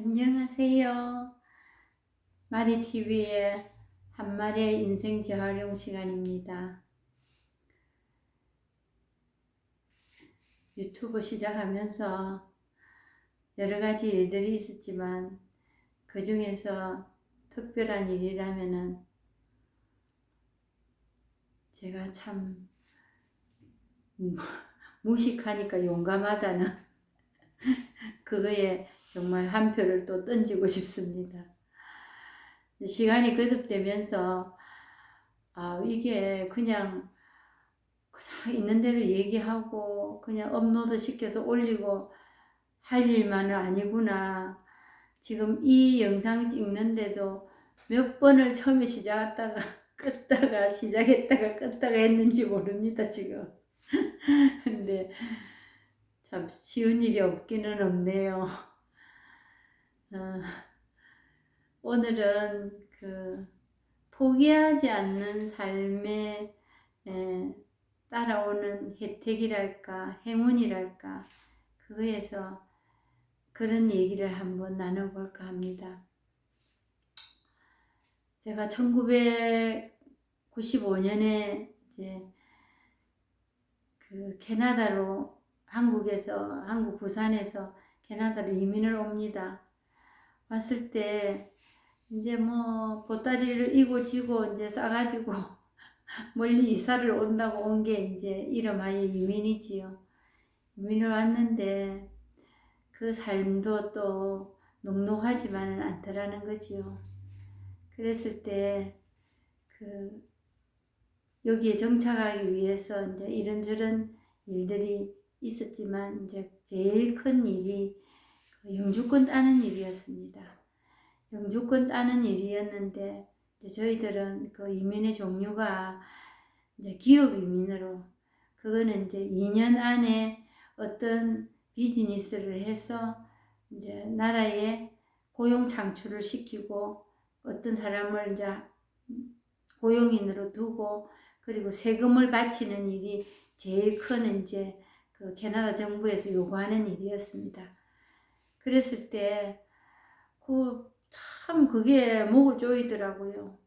안녕하세요. 마리TV의 한 마리의 인생 재활용 시간입니다. 유튜브 시작하면서 여러 가지 일들이 있었지만 그 중에서 특별한 일이라면은 제가 참 무- 무식하니까 용감하다는 그거에 정말 한 표를 또 던지고 싶습니다. 시간이 거듭되면서 아, 이게 그냥 그냥 있는 대로 얘기하고 그냥 업로드 시켜서 올리고 할 일만은 아니구나. 지금 이 영상 찍는데도 몇 번을 처음에 시작했다가 껐다가 시작했다가 껐다가 했는지 모릅니다, 지금. 근데 참 쉬운 일이 없기는 없네요. 어, 오늘은 그 포기하지 않는 삶에 에, 따라오는 혜택이랄까 행운이랄까 그거에서 그런 얘기를 한번 나눠볼까 합니다. 제가 1995년에 이제 그 캐나다로 한국에서 한국 부산에서 캐나다로 이민을 옵니다. 왔을 때 이제 뭐 보따리를 이고 지고 이제 싸가지고 멀리 이사를 온다고 온 게 이제 이름하여 이민이지요. 이민을 왔는데 그 삶도 또 녹록하지만은 않더라는 거지요. 그랬을 때 그 여기에 정착하기 위해서 이제 이런저런 일들이 있었지만 이제 제일 큰 일이 그 영주권 따는 일이었습니다. 영주권 따는 일이었는데 저희들은 그 이민의 종류가 이제 기업 이민으로 그거는 이제 2년 안에 어떤 비즈니스를 해서 이제 나라에 고용 창출을 시키고 어떤 사람을 이제 고용인으로 두고 그리고 세금을 바치는 일이 제일 큰 이제 그 캐나다 정부에서 요구하는 일이었습니다. 그랬을 때, 그, 참 그게 목을 조이더라고요.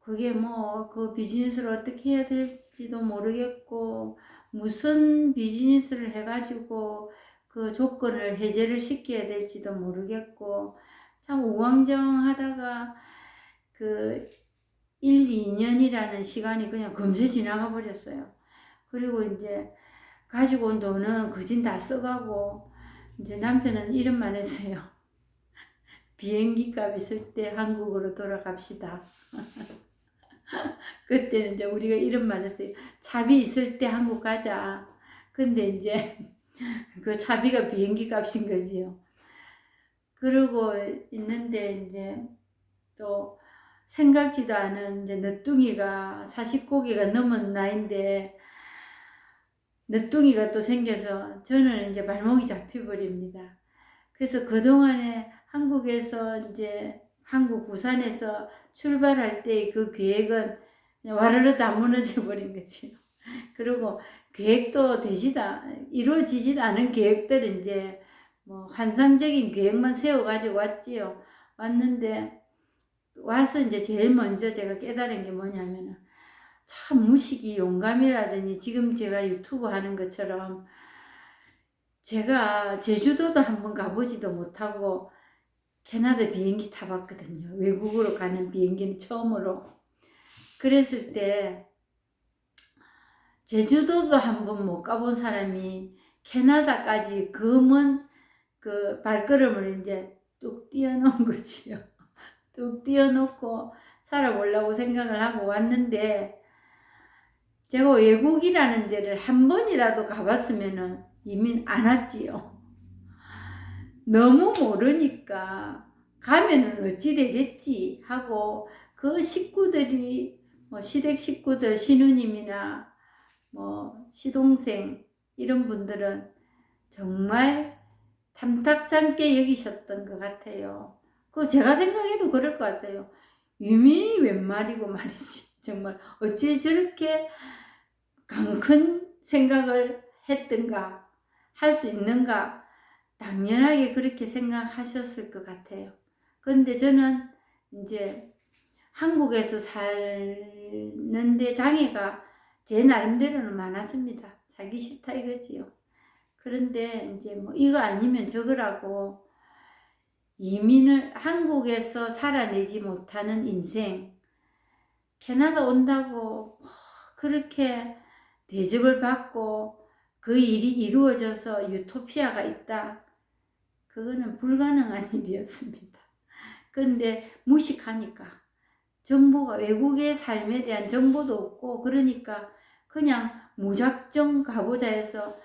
그게 뭐, 그 비즈니스를 어떻게 해야 될지도 모르겠고, 무슨 비즈니스를 해가지고 그 조건을 해제를 시켜야 될지도 모르겠고, 참 우왕좌왕하다가 그 1, 2년이라는 시간이 그냥 금세 지나가 버렸어요. 그리고 이제 가지고 온 돈은 거진 다 써가고 이제 남편은 이런 말 했어요. 비행기 값 있을 때 한국으로 돌아갑시다. 그때는 이제 우리가 이런 말 했어요. 차비 있을 때 한국 가자. 근데 이제 그 차비가 비행기 값인 거지요. 그러고 있는데 이제 또 생각지도 않은 이제 늦둥이가 40고개가 넘은 나이인데 늦둥이가 또 생겨서 저는 이제 발목이 잡혀버립니다. 그래서 그동안에 한국에서 이제 한국 부산에서 출발할 때 그 계획은 와르르 다 무너져 버린 거지. 그리고 계획도 되지다 이루어지지도 않은 계획들은 이제 뭐 환상적인 계획만 세워 가지고 왔지요. 왔는데 와서 이제 제일 먼저 제가 깨달은 게 뭐냐면은 참 무식이 용감이라더니 지금 제가 유튜브 하는 것처럼 제가 제주도도 한번 가보지도 못하고 캐나다 비행기 타봤거든요. 외국으로 가는 비행기는 처음으로. 그랬을 때 제주도도 한번 못 가본 사람이 캐나다까지 검은 그 발걸음을 이제 뚝 띄워놓은 거지요. 뚝 띄워놓고 살아보려고 생각을 하고 왔는데 제가 외국이라는 데를 한 번이라도 가봤으면은 이민 안 왔지요. 너무 모르니까 가면은 어찌 되겠지 하고 그 식구들이 뭐 시댁 식구들 신우님이나 뭐 시동생 이런 분들은 정말 탐탁찮게 여기셨던 것 같아요. 그 제가 생각해도 그럴 것 같아요. 유민이 웬 말이고 말이지. 정말 어찌 저렇게 강큰 생각을 했던가 할 수 있는가 당연하게 그렇게 생각하셨을 것 같아요. 근데 저는 이제 한국에서 살는데 장애가 제 나름대로는 많았습니다. 살기 싫다 이거지요. 그런데 이제 뭐 이거 아니면 저거라고 이민을 한국에서 살아내지 못하는 인생 캐나다 온다고 뭐 그렇게 대접을 받고 그 일이 이루어져서 유토피아가 있다. 그거는 불가능한 일이었습니다. 근데 무식하니까 정보가 외국의 삶에 대한 정보도 없고 그러니까 그냥 무작정 가보자 해서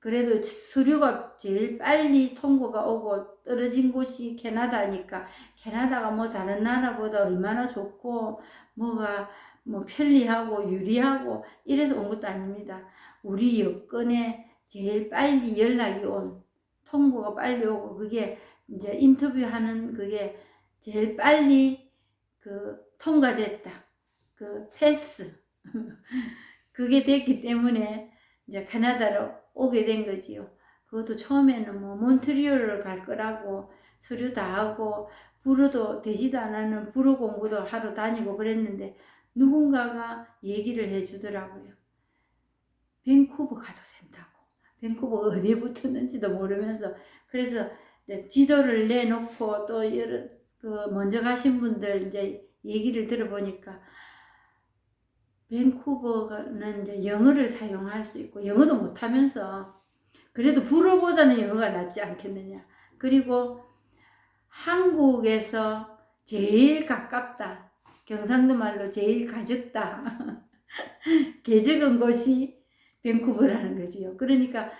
그래도 서류가 제일 빨리 통보가 오고 떨어진 곳이 캐나다니까 캐나다가 뭐 다른 나라보다 얼마나 좋고 뭐가 뭐 편리하고 유리하고 이래서 온 것도 아닙니다. 우리 여건에 제일 빨리 연락이 온 통보가 빨리 오고 그게 이제 인터뷰하는 그게 제일 빨리 그 통과됐다. 그 패스. 그게 됐기 때문에 이제 캐나다로 오게 된 거지요. 그것도 처음에는 뭐 몬트리올을 갈 거라고 서류 다 하고 불어도 되지도 않는 불어 공부도 하러 다니고 그랬는데 누군가가 얘기를 해주더라고요. 밴쿠버 가도 된다고. 밴쿠버 어디에 붙었는지도 모르면서 그래서 지도를 내놓고 또 여러 그 먼저 가신 분들 이제 얘기를 들어보니까 밴쿠버는 이제 영어를 사용할 수 있고 영어도 못하면서 그래도 불어보다는 영어가 낫지 않겠느냐. 그리고 한국에서 제일 가깝다. 경상도 말로 제일 가졌다. 개적은 곳이 밴쿠버라는 거지요. 그러니까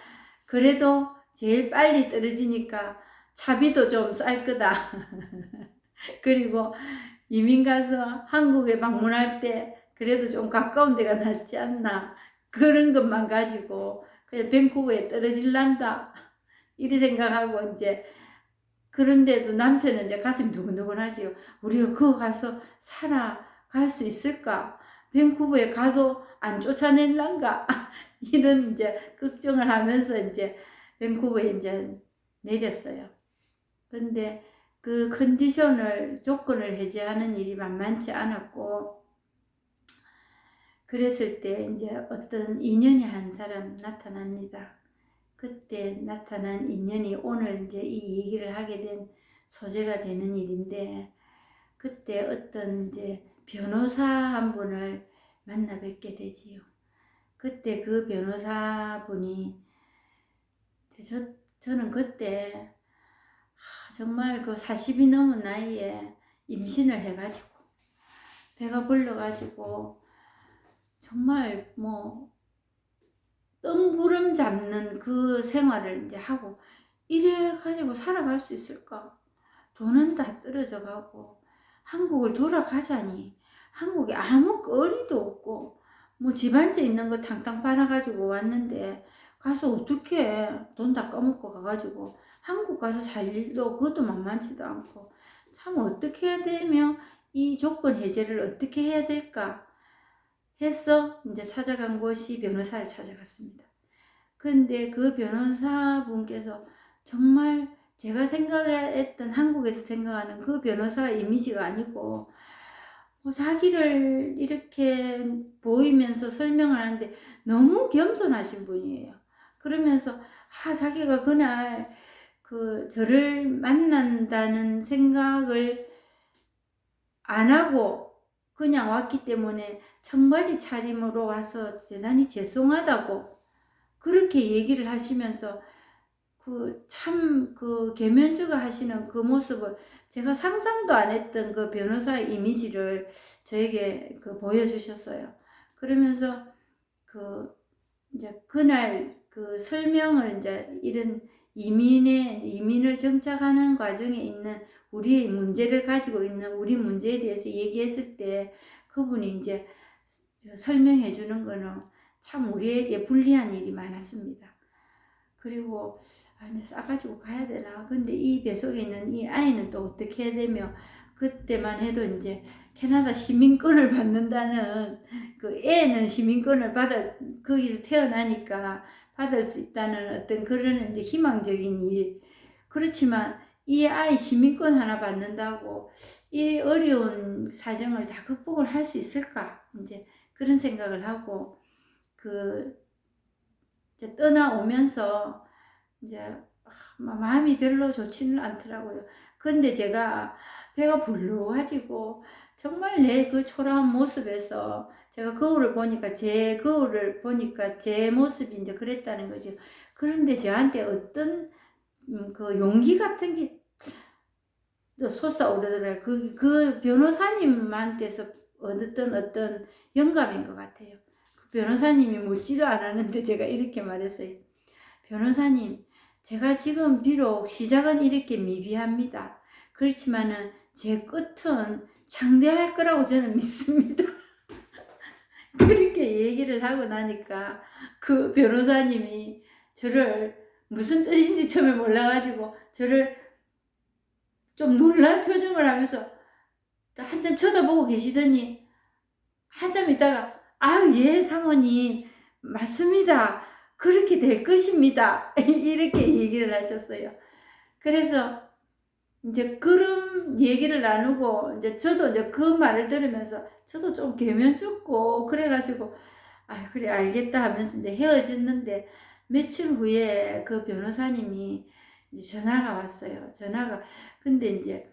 그래도 제일 빨리 떨어지니까 차비도 좀 쌀 거다. 그리고 이민 가서 한국에 방문할 때 그래도 좀 가까운 데가 낫지 않나. 그런 것만 가지고 그냥 밴쿠버에 떨어질란다. 이리 생각하고 이제 그런데도 남편은 이제 가슴이 두근두근하지요. 우리가 그거 가서 살아갈 수 있을까? 밴쿠버에 가도 안 쫓아낼란가? 이런 이제 걱정을 하면서 이제 밴쿠버에 이제 내렸어요. 근데 그 컨디션을 조건을 해제하는 일이 만만치 않았고 그랬을 때 이제 어떤 인연이 한 사람 나타납니다. 그때 나타난 인연이 오늘 이제 이 얘기를 하게 된 소재가 되는 일인데 그때 어떤 이제 변호사 한 분을 만나 뵙게 되지요. 그때 그 변호사분이 저, 저는 그때 정말 그 40이 넘은 나이에 임신을 해가지고 배가 불러가지고 정말 뭐 뜬구름 잡는 그 생활을 이제 하고 이래 가지고 살아갈 수 있을까? 돈은 다 떨어져 가고 한국을 돌아가자니 한국에 아무 거리도 없고 뭐 집안째 있는 거 탕탕 팔아가지고 왔는데 가서 어떻게 돈 다 까먹고 가가지고 한국 가서 살 일도 그것도 만만치도 않고 참 어떻게 해야 되며 이 조건 해제를 어떻게 해야 될까 해서 이제 찾아간 곳이 변호사를 찾아갔습니다. 근데 그 변호사분께서 정말 제가 생각했던 한국에서 생각하는 그 변호사 이미지가 아니고 뭐 자기를 이렇게 보이면서 설명을 하는데 너무 겸손하신 분이에요. 그러면서 아 자기가 그날 그 저를 만난다는 생각을 안 하고 그냥 왔기 때문에 청바지 차림으로 와서 대단히 죄송하다고 그렇게 얘기를 하시면서 그 참 그 개면주가 하시는 그 모습을 제가 상상도 안 했던 그 변호사의 이미지를 저에게 그 보여주셨어요. 그러면서 그 이제 그날 그 설명을 이제 이런 이민의 이민을 정착하는 과정에 있는 우리의 문제를 가지고 있는 우리 문제에 대해서 얘기했을 때 그분이 이제 설명해 주는 거는 참 우리에게 불리한 일이 많았습니다. 그리고 아, 이제 싸가지고 가야 되나? 근데 이 뱃속에 있는 이 아이는 또 어떻게 해야 되며 그때만 해도 이제 캐나다 시민권을 받는다는 그 애는 시민권을 받아 거기서 태어나니까 받을 수 있다는 어떤 그런 이제 희망적인 일 그렇지만 이 아이 시민권 하나 받는다고 이 어려운 사정을 다 극복을 할 수 있을까? 이제 그런 생각을 하고 그 이제 떠나오면서 이제 아, 마음이 별로 좋지는 않더라고요. 근데 제가 배가 불러가지고 정말 내 그 초라한 모습에서 제가 거울을 보니까 제 거울을 보니까 제 모습이 이제 그랬다는 거죠. 그런데 저한테 어떤 음, 그 용기 같은 게 솟아오르더라고요. 그, 그 변호사님한테서 얻었던 어떤 영감인 것 같아요. 그 변호사님이 묻지도 않았는데 제가 이렇게 말했어요. 변호사님, 제가 지금 비록 시작은 이렇게 미비합니다. 그렇지만은 제 끝은 창대할 거라고 저는 믿습니다. 그렇게 얘기를 하고 나니까 그 변호사님이 저를 무슨 뜻인지 처음에 몰라가지고 저를 좀 놀란 표정을 하면서 한참 쳐다보고 계시더니 한참 있다가 아예 사모님. 맞습니다. 그렇게 될 것입니다. 이렇게 얘기를 하셨어요. 그래서 이제 그런 얘기를 나누고 이제 저도 이제 그 말을 들으면서 저도 좀 개면 죽고 그래가지고 아 그래 알겠다 하면서 이제 헤어졌는데 며칠 후에 그 변호사님이 이제 전화가 왔어요. 전화가 근데 이제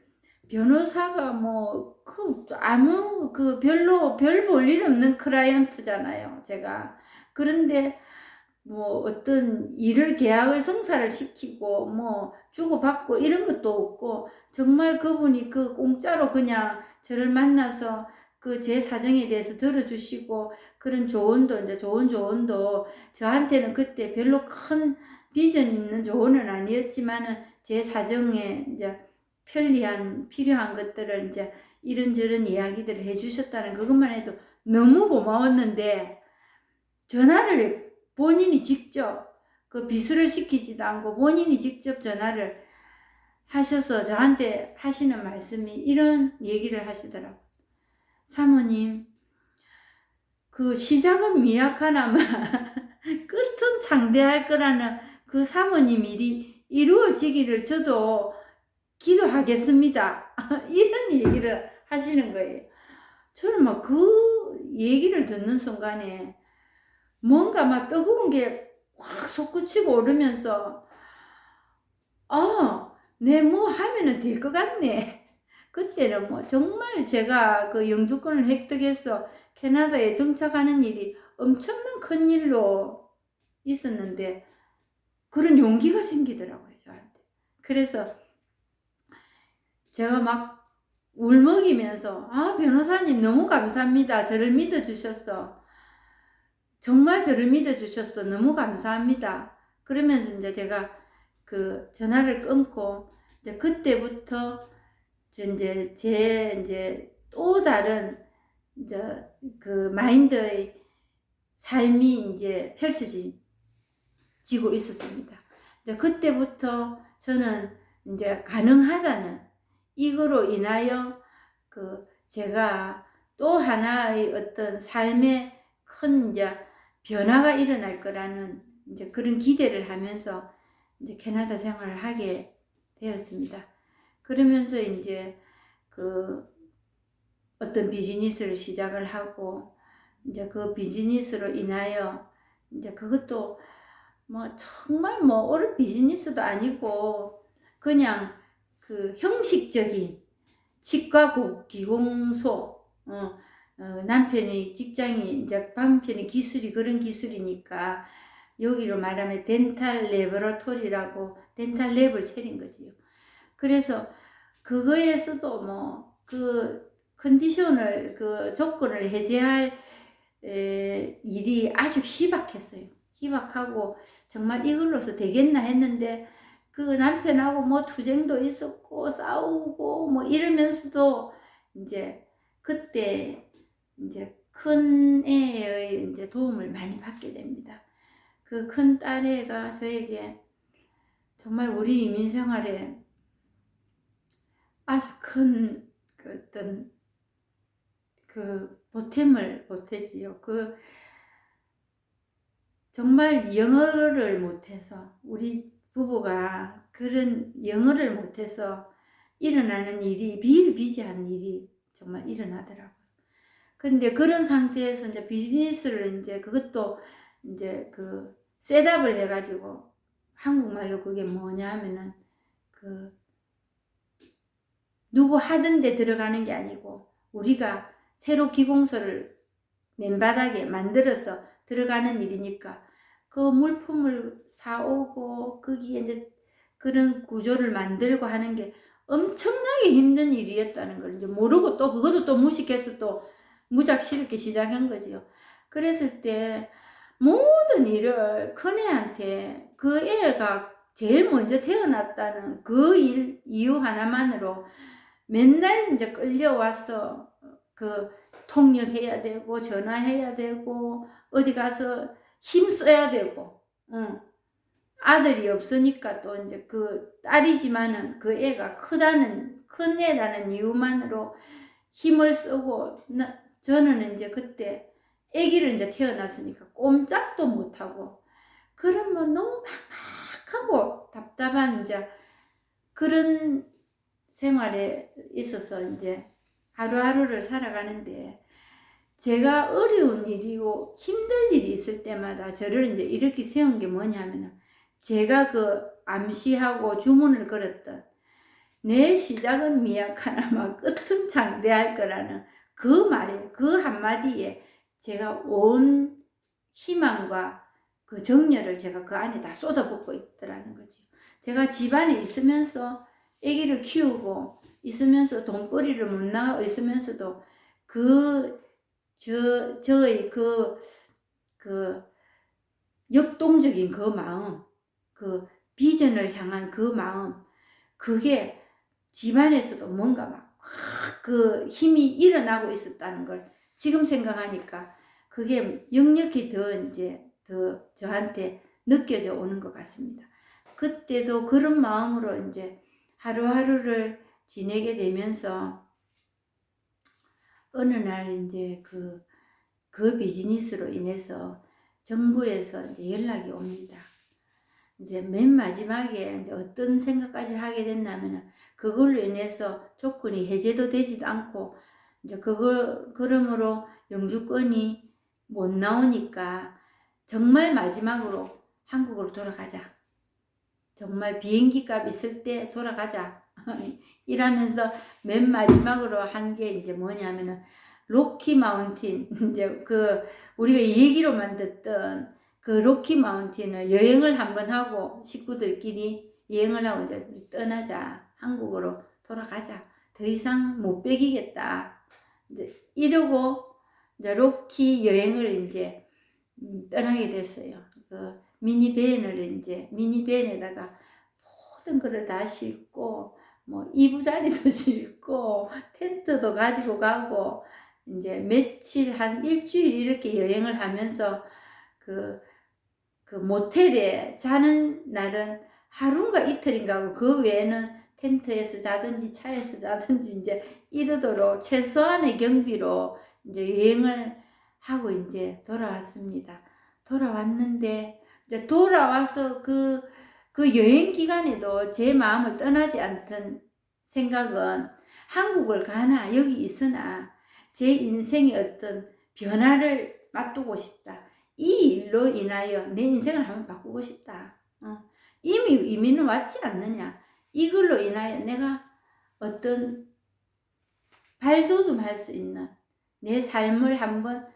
변호사가 뭐 그 아무 그 별로 별 볼 일 없는 클라이언트잖아요. 제가 그런데 뭐 어떤 일을 계약을 성사를 시키고 뭐 주고받고 이런 것도 없고 정말 그분이 그 공짜로 그냥 저를 만나서 그 제 사정에 대해서 들어주시고 그런 조언도 이제 좋은 조언도 저한테는 그때 별로 큰 비전 있는 조언은 아니었지만은 제 사정에 이제 편리한 필요한 것들을 이제 이런저런 이야기들을 해주셨다는 그것만 해도 너무 고마웠는데 전화를 본인이 직접 그 비수를 시키지도 않고 본인이 직접 전화를 하셔서 저한테 하시는 말씀이 이런 얘기를 하시더라고요. 사모님, 그 시작은 미약하나마 끝은 장대할 거라는 그 사모님 일이 이루어지기를 저도 기도하겠습니다. 이런 얘기를 하시는 거예요. 저는 막 그 얘기를 듣는 순간에 뭔가 막 뜨거운 게 확 솟구치고 오르면서 아, 내뭐 하면은 될 것 같네. 그때는 뭐 정말 제가 그 영주권을 획득해서 캐나다에 정착하는 일이 엄청난 큰 일로 있었는데 그런 용기가 생기더라고요, 저한테. 그래서 제가 막 울먹이면서 아, 변호사님 너무 감사합니다. 저를 믿어주셨어. 정말 저를 믿어주셨어. 너무 감사합니다. 그러면서 이제 제가 그 전화를 끊고 이제 그때부터 이제 제 이제 또 다른 이제 그 마인드의 삶이 이제 펼쳐지고 있었습니다. 이제 그때부터 저는 이제 가능하다는 이거로 인하여 그 제가 또 하나의 어떤 삶의 큰 이제 변화가 일어날 거라는 이제 그런 기대를 하면서 이제 캐나다 생활을 하게 되었습니다. 그러면서 이제 그 어떤 비즈니스를 시작을 하고 이제 그 비즈니스로 인하여 이제 그것도 뭐 정말 뭐 옳은 비즈니스도 아니고 그냥 그 형식적인 치과 기공소 어, 어, 남편의 직장이 이제 남편의 기술이 그런 기술이니까 여기로 말하면 덴탈 레버러토리라고 덴탈 랩을 차린 거지요. 그래서 그거에서도 뭐 그 컨디션을 그 조건을 해제할 에, 일이 아주 희박했어요. 희박하고 정말 이걸로서 되겠나 했는데 그 남편하고 뭐 투쟁도 있었고 싸우고 뭐 이러면서도 이제 그때 이제 큰 애의 이제 도움을 많이 받게 됩니다. 그 큰 딸애가 저에게 정말 우리 이민 생활에 아주 큰 그 어떤 그 보탬을 보태지요. 그 정말 영어를 못해서 우리 부부가 그런 영어를 못해서 일어나는 일이 비일비재한 일이 정말 일어나더라고요. 근데 그런 상태에서 이제 비즈니스를 이제 그것도 이제 그 셋업을 해가지고 한국말로 그게 뭐냐 하면은 그 누구 하던데 들어가는 게 아니고 우리가 새로 기공소를 맨바닥에 만들어서 들어가는 일이니까 그 물품을 사오고 거기에 이제 그런 구조를 만들고 하는 게 엄청나게 힘든 일이었다는 걸 이제 모르고 또 그것도 또 무식해서 또 무작스럽게 시작한 거지요. 그랬을 때 모든 일을 큰 애한테 그 애가 제일 먼저 태어났다는 그 일 이유 하나만으로 맨날 이제 끌려와서 그 통역해야 되고 전화해야 되고 어디 가서 힘 써야 되고 응. 아들이 없으니까 또 이제 그 딸이지만은 그 애가 크다는 큰 애라는 이유만으로 힘을 쓰고 나, 저는 이제 그때 아기를 이제 태어났으니까 꼼짝도 못하고 그러면 너무 막막하고 답답한 이제 그런 생활에 있어서 이제 하루하루를 살아가는데 제가 어려운 일이고 힘들 일이 있을 때마다 저를 이제 이렇게 세운 게 뭐냐면은 제가 그 암시하고 주문을 걸었던 내 시작은 미약하나마 끝은 장대할 거라는 그 말에 그 한마디에 제가 온 희망과 그 정열을 제가 그 안에 다 쏟아붓고 있더라는 거지. 제가 집안에 있으면서 아기를 키우고 있으면서 돈벌이를 못 나가 있으면서도 그 저 저의 그 그 역동적인 그 마음, 그 비전을 향한 그 마음, 그게 집안에서도 뭔가 막 그 힘이 일어나고 있었다는 걸 지금 생각하니까 그게 역력히 더 이제 더 저한테 느껴져 오는 것 같습니다. 그때도 그런 마음으로 이제 하루하루를 지내게 되면서 어느 날 이제 그, 그 비즈니스로 인해서 정부에서 이제 연락이 옵니다. 이제 맨 마지막에 이제 어떤 생각까지 하게 됐냐면은 그걸로 인해서 조건이 해제도 되지도 않고 이제 그걸 그러므로 영주권이 못 나오니까 정말 마지막으로 한국으로 돌아가자. 정말 비행기 값 있을 때 돌아가자. 이러면서 맨 마지막으로 한 게 이제 뭐냐면은 로키 마운틴 이제 그 우리가 얘기로만 듣던 그 로키 마운틴을 여행을 한번 하고 식구들끼리 여행을 하고 이제 떠나자 한국으로 돌아가자 더 이상 못 베기겠다 이제 이러고 이제 로키 여행을 이제 음, 떠나게 됐어요. 그 미니밴을 이제 미니밴에다가 모든 거를 다 싣고 뭐 이부자리도 싣고 텐트도 가지고 가고 이제 며칠 한 일주일 이렇게 여행을 하면서 그, 그 모텔에 자는 날은 하루인가 이틀인가 하고 그 외에는 텐트에서 자든지 차에서 자든지 이제 이러도록 최소한의 경비로 이제 여행을 하고 이제 돌아왔습니다. 돌아왔는데 이제 돌아와서 그, 그 여행 기간에도 제 마음을 떠나지 않던 생각은 한국을 가나 여기 있으나 제 인생의 어떤 변화를 맛두고 싶다. 이 일로 인하여 내 인생을 한번 바꾸고 싶다. 어. 이미 이민은 왔지 않느냐. 이걸로 인하여 내가 어떤 발돋움할 수 있는 내 삶을 한번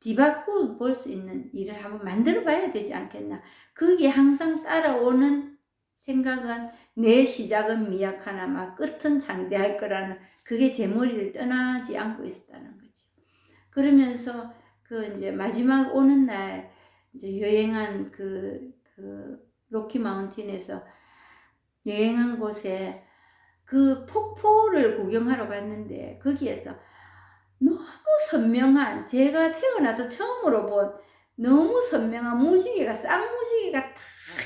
뒤바꿔 볼수 있는 일을 한번 만들어 봐야 되지 않겠나. 그게 항상 따라오는 생각은 내 시작은 미약하나마 끝은 장대할 거라는 그게 제 머리를 떠나지 않고 있었다는 거죠. 그러면서 그 이제 마지막 오는 날 이제 여행한 그, 그 로키 마운틴에서 여행한 곳에 그 폭포를 구경하러 갔는데 거기에서 너무 선명한 제가 태어나서 처음으로 본 너무 선명한 무지개가 쌍무지개가 탁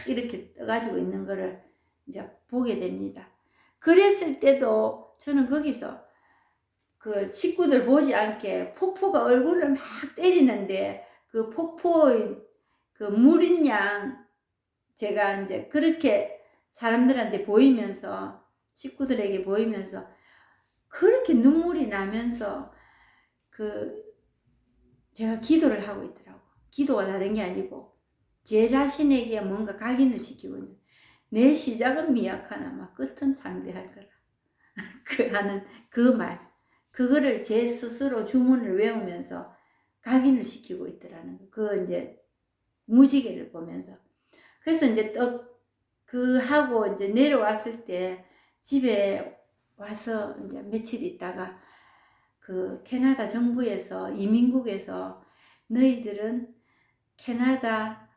이렇게 떠가지고 있는 거를 이제 보게 됩니다. 그랬을 때도 저는 거기서 그 식구들 보지 않게 폭포가 얼굴을 막 때리는데 그 폭포의 그 물인 양 제가 이제 그렇게 사람들한테 보이면서 식구들에게 보이면서 그렇게 눈물이 나면서 그 제가 기도를 하고 있더라고. 기도가 다른 게 아니고 제 자신에게 뭔가 각인을 시키고 있는 내 시작은 미약하나 마 끝은 장대할 거라. 그 하는 그 말. 그거를 제 스스로 주문을 외우면서 각인을 시키고 있더라는 거. 그 이제 무지개를 보면서. 그래서 이제 떡 그 하고 이제 내려왔을 때 집에 와서 이제 며칠 있다가 그 캐나다 정부에서 이민국에서 너희들은 캐나다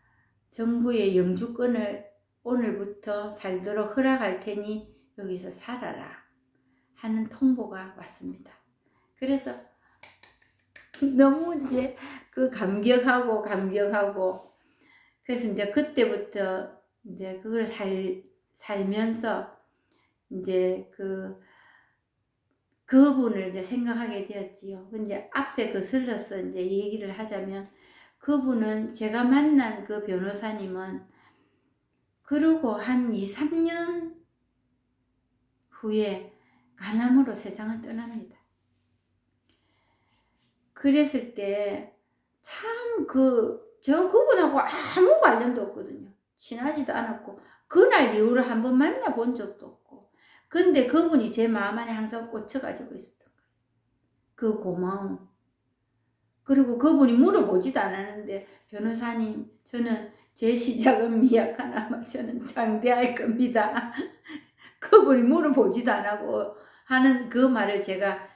정부의 영주권을 오늘부터 살도록 허락할 테니 여기서 살아라 하는 통보가 왔습니다. 그래서 너무 이제 그 감격하고 감격하고 그래서 이제 그때부터 이제 그걸 살 살면서 이제 그 그분을 이제 생각하게 되었지요. 근데 앞에 거슬러서 이제 얘기를 하자면 그분은 제가 만난 그 변호사님은 그러고 한 2, 3년 후에 간암으로 세상을 떠납니다. 그랬을 때 참 그 저 그분하고 아무 관련도 없거든요. 친하지도 않았고 그날 이후로 한 번 만나본 적도 없고 근데 그분이 제 마음 안에 항상 꽂혀가지고 있었던 거예요. 그 고마움. 그리고 그분이 물어보지도 않았는데 변호사님 저는 제 시작은 미약하나마 저는 장대할 겁니다. 그분이 물어보지도 안 하고 하는 그 말을 제가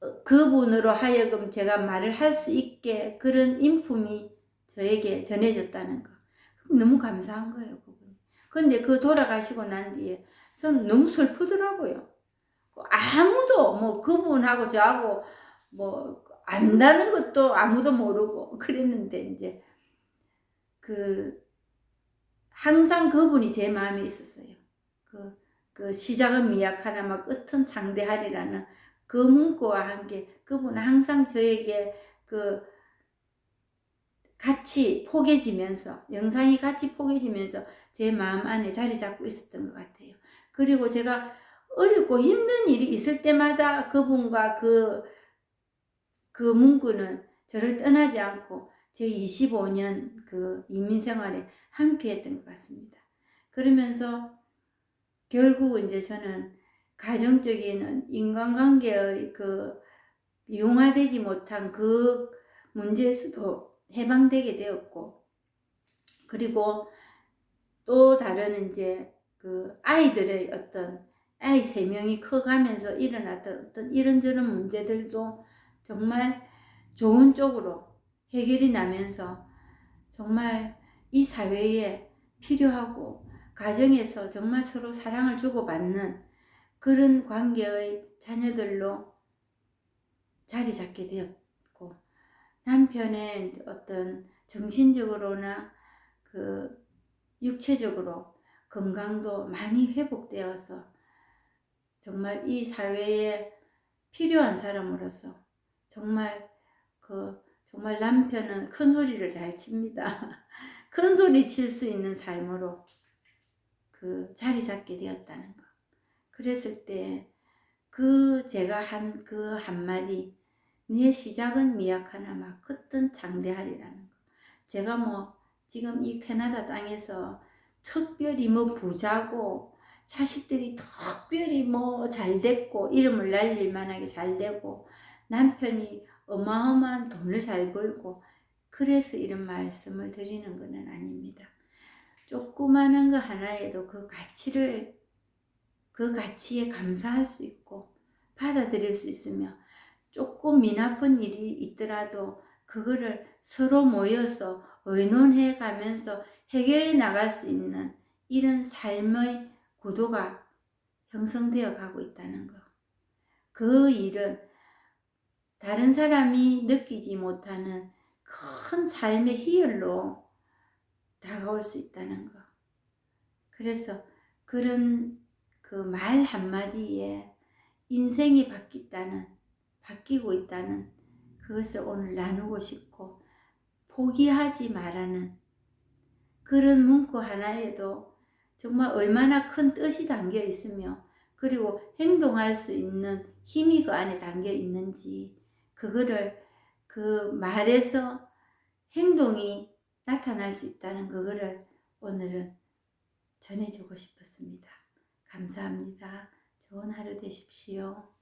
어, 그분으로 하여금 제가 말을 할 수 있게 그런 인품이 저에게 전해졌다는 거. 너무 감사한 거예요, 그분. 근데 그 돌아가시고 난 뒤에 저는 너무 슬프더라고요. 아무도 뭐 그분하고 저하고 뭐 안다는 것도 아무도 모르고 그랬는데 이제 그 항상 그분이 제 마음에 있었어요. 그, 그 시작은 미약하나마 끝은 장대하리라는 그 문구와 함께 그분은 항상 저에게 그 같이 포개지면서 영상이 같이 포개지면서 제 마음 안에 자리 잡고 있었던 것 같아요. 그리고 제가 어렵고 힘든 일이 있을 때마다 그분과 그, 그 문구는 저를 떠나지 않고 제 25년 그 이민 생활에 함께 했던 것 같습니다. 그러면서 결국 이제 저는 가정적인 인간관계의 그 융화되지 못한 그 문제에서도 해방되게 되었고, 그리고 또 다른 이제 그 아이들의 어떤 아이 세 명이 커가면서 일어났던 어떤 이런저런 문제들도 정말 좋은 쪽으로 해결이 나면서 정말 이 사회에 필요하고 가정에서 정말 서로 사랑을 주고받는 그런 관계의 자녀들로 자리 잡게 되었고 남편의 어떤 정신적으로나 그 육체적으로 건강도 많이 회복되어서 정말 이 사회에 필요한 사람으로서 정말 그 정말 남편은 큰 소리를 잘 칩니다. 큰 소리 칠 수 있는 삶으로 그 자리 잡게 되었다는 거. 그랬을 때 그 제가 한 그 한마디 내 시작은 미약하나마 끝은 장대하리라는 거. 제가 뭐 지금 이 캐나다 땅에서 특별히 뭐 부자고 자식들이 특별히 뭐 잘 됐고 이름을 날릴 만하게 잘 되고 남편이 어마어마한 돈을 잘 벌고 그래서 이런 말씀을 드리는 것은 아닙니다. 조그마한 거 하나에도 그 가치를 그 가치에 감사할 수 있고 받아들일 수 있으며 조금 미나쁜 일이 있더라도 그거를 서로 모여서 의논해 가면서 해결해 나갈 수 있는 이런 삶의 구도가 형성되어 가고 있다는 거. 그 일은 다른 사람이 느끼지 못하는 큰 삶의 희열로 다가올 수 있다는 거. 그래서 그런 그 말 한마디에 인생이 바뀌다는, 바뀌고 있다는 그것을 오늘 나누고 싶고 포기하지 말라는 그런 문구 하나에도 정말 얼마나 큰 뜻이 담겨 있으며 그리고 행동할 수 있는 힘이 그 안에 담겨 있는지 그거를 그 말에서 행동이 나타날 수 있다는 그거를 오늘은 전해주고 싶었습니다. 감사합니다. 좋은 하루 되십시오.